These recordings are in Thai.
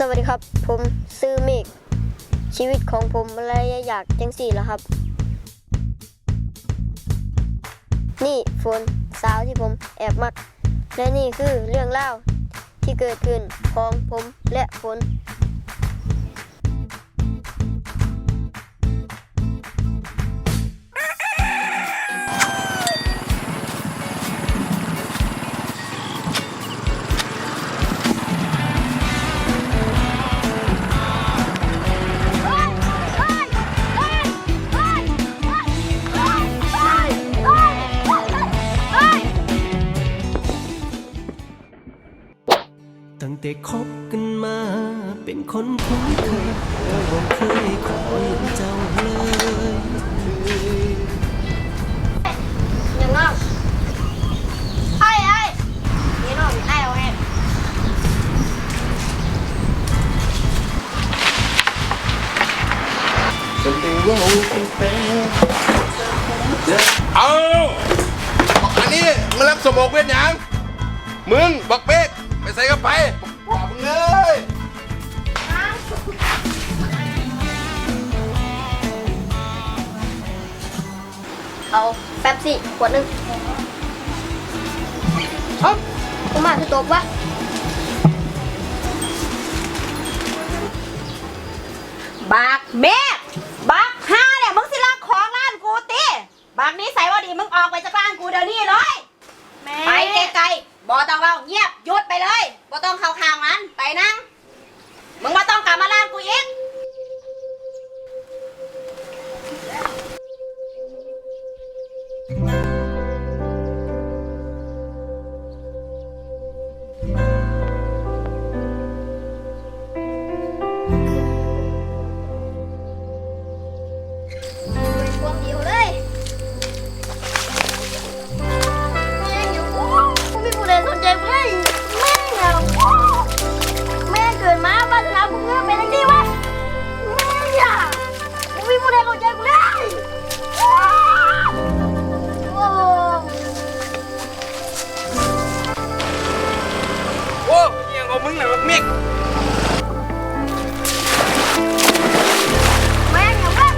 สวัสดีครับ ผมซื้อเมกชีวิตของผมอะไรอยากจังสี่แล้วครับ นี่ฝนสาวที่ผมแอบมัก และนี่คือเรื่องเล่าที่เกิดขึ้นของผมและฝน ตั้งแต่คบกันมา เป็นคนคุ้นเคยก็บอกเคยคอยเจ้าเลยยังนอกไอ้ไอ้นี่น้อกไอ้เอาไงเอาบอกอันนี้มึงรับสมองเป็นยังมึงบอกเป๊ก ส่กระไปบอกมึงเลยเอาแป๊บสิขวดหนึงเอ้ากูมาคือตบวะบักเมฆบักห้าเนี่ยมึงสิลักของร้านกูติบักนี้ใส่ว่าดีมึงออกไปจากร้านกูเดี๋ยวนี้เลยไปไกลๆบอต้องเราเงียบ มัน ยังเอามึงหน่อยมิกแม่งอย่าแม่ง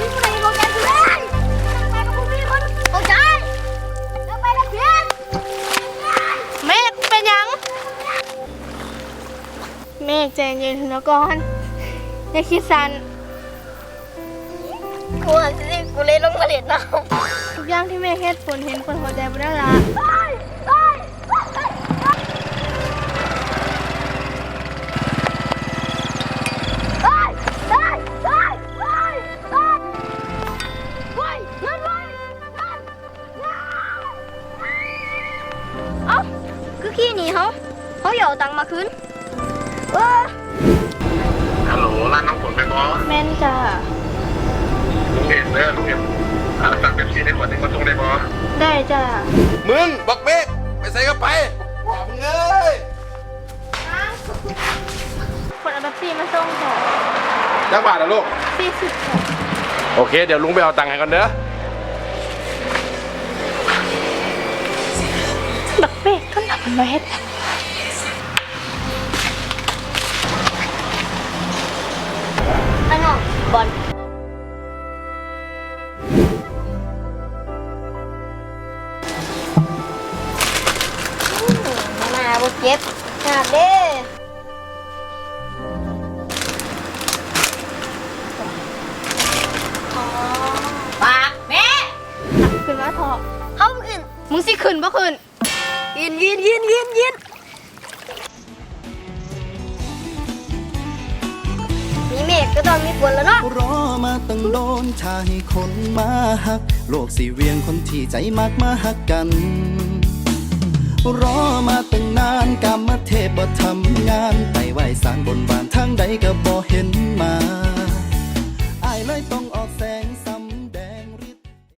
กูไม่ผู้ใดสนใจกูเลยไปกับกูมีคนสนใจเดี๋ยวไปกับเพื่อนเมฆเป็นหยัง เมฆใจเย็นเถอะนะก่อนอย่าคิดสันกูหันสิกูเลยลงมาเล่นน้ำทุกอย่างที่เมฆเฮ็ดผลเห็นผลหัวใจบ่ได้ละเอย่าเอาตังค์มาคืนเออฮัลโหลร้านน้ำฝนไปบอสแม่นจ้ะลุงเอ็มเด้อลุงเอ็มอ่าสั่งเป๊ปซี่ได้ขวดหนึงมาส่งได้บอสได้จ้ะมึงบอกเป๊กไปใส่กระไปบอกมึงเลยคนเอาแป๊บซี่มาส่งจ้ะจักบาทนะลูก สี่สิบจ้ะโอเค เดี๋ยวลุงไปเอาตังค์ให้ก่อนเด้อ บักเป๊กก็หนักมันมาเฮ็ดไบอลมาบ่เจ็บหนักเด้บักเมฆขึ้นมาเถอะเขาขึ้นมึงสิขึ้นบ่ขึ้นยินยินยินยินยิน มีเมฆก็ต้องมีฝนแล้วเนาะรอมาตั้งโดนชาให้คนมาหัก โลกสีเวียงคนที่ใจมากมาหักกัน รอมาตั้งนานกรรมเทพบ่ท